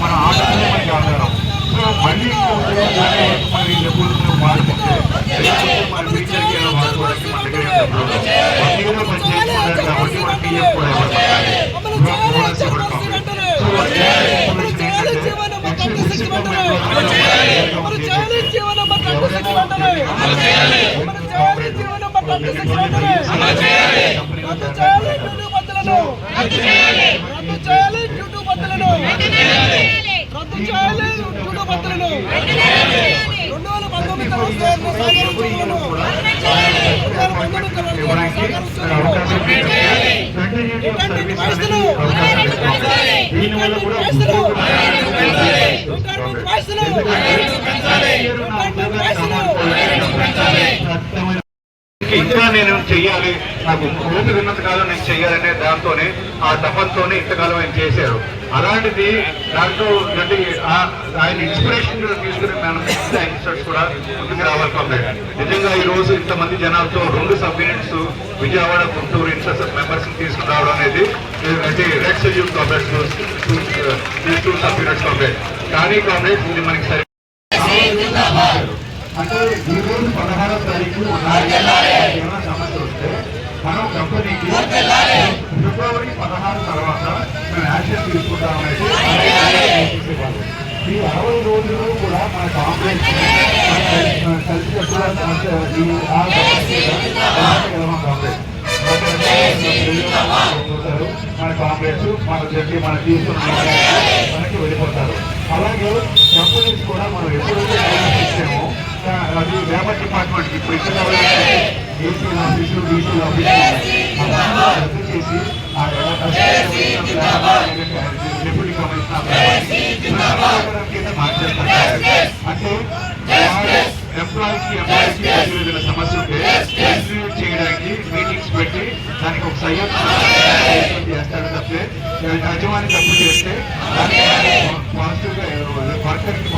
మన ఆటలే మనకి ఆధారం మళ్ళీ వరకు మన ఈ డబ్బులు వాడుకుంటే లేకపోతే మన ఫ్యూచర్కి ఏదో వాడుకోవడానికి మన దగ్గర ఏం డబ్బులు మనం చేసుకున్నాం కాబట్టి మన పిఎఫ్ కూడా ఎవరు పట్టాలి బోనస్ ఎవరు పంపాలి సో వాళ్ళు చేయాలి. ఎక్స్పెన్సెస్ సిస్టమ్ ఇవ్వడానికి అవకాశం కంటిన్యూటీ సర్వీస్ అనేది అవకాశం దీనివల్ల కూడా ఉద్యోగులు ఇంకా నేను చెయ్యాలి నాకు ఓపిక ఉన్నంత కాలం నేను చెయ్యాలనే దాంతోనే ఆ తపంతోనే ఇంతకాలం ఆయన చేశారు. అలాంటిది దాంట్లో అంటే ఆయన ఇన్స్పిరేషన్ తీసుకుని మనం యంగ్స్టర్స్ కూడా ముందుకు రావాలి కాంప్లైంట్ నిజంగా ఈ రోజు ఇంతమంది జనాలతో రెండు సబ్ యూనిట్స్ విజయవాడ గుంటూరు ఇంత మెంబర్స్ తీసుకుని రావడం అనేది అంటే red salute complex two sub units complex. కానీ కాంప్లెక్స్ ఇది మనకి సరి అంటే ఈ పదహారో తారీఖు ఏమైనా సమస్య వస్తే మనం కంపెనీకి ఫిబ్రవరి పదహారు తర్వాత మేము యాక్షన్ తీసుకుంటామనేది ఈ అరవై రోజులు కూడా మన కాంప్లైంట్ కలిసి ఈ మన కాంప్లెక్స్ మన చెప్పి మన తీసుకున్న మనకి వెళ్ళిపోతారు. అలాగే కంపెనీస్ కూడా మనం ఆ, లేబర్ డిపార్ట్మెంట్ ఇప్పుడు ఇక్కడ ఏసీ ఆఫీసు డీసీ చేసి ఆ డిప్యూటీ కమిషనర్ కింద మార్చేస్తారు అంటే ఎంప్లాయీకి ఎంప్లాయీకి ఏదైనా సమస్య ఉంటే ఇంటర్వ్యూ చేయడానికి మీటింగ్స్ పెట్టి దానికి ఒక సయ్యం చేస్తాడు తప్పితే యజమాని తప్పు చేస్తే దానికి పాజిటివ్గా పాజిటివ్